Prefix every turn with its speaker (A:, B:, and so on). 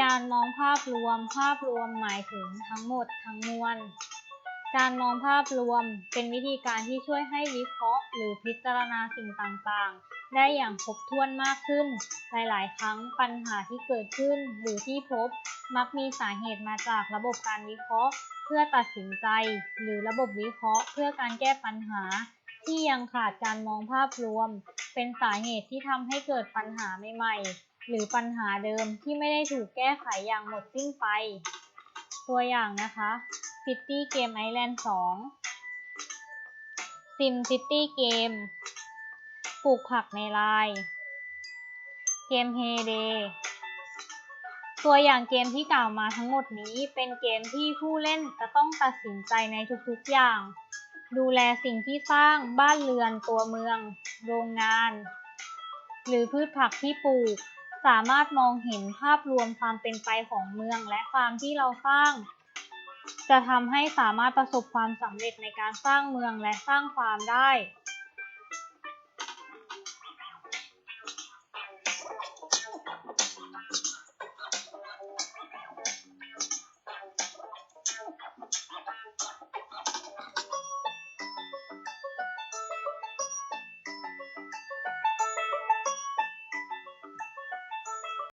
A: การมองภาพรวม ภาพรวมหมายถึงทั้งหมดทั้งมวล การมองภาพรวมเป็นวิธีการที่ช่วยให้วิเคราะห์ หรือพิจารณาสิ่งต่างๆ ได้อย่างครบถ้วนมากขึ้น หลายๆ ครั้งปัญหาที่เกิดขึ้นหรือที่พบ มักมีสาเหตุมาจากระบบการวิเคราะห์ เพื่อตัดสินใจ หรือระบบวิเคราะห์ เพื่อการแก้ปัญหา ที่ยังขาดการมองภาพรวม เป็นสาเหตุที่ทำให้เกิดปัญหาใหม่ๆ หรือปัญหาเดิมที่ไม่ได้ถูกแก้ไขอย่างหมดสิ้นไป ตัวอย่างนะคะ City Game Island 2 Sim City Game ปลูกผักในลายเกม Heyday ตัวอย่างเกมที่กล่าวมาทั้งหมดนี้เป็นเกมที่ผู้เล่นจะต้องตัดสินใจในทุกๆอย่าง ดูแลสิ่งที่สร้างบ้านเรือนตัวเมือง โรงงาน หรือพืชผักที่ปลูก สามารถมองเห็นภาพรวมความเป็นไปของเมืองและความที่เราสร้าง จะทำให้สามารถประสบความสำเร็จในการสร้างเมืองและสร้างความได้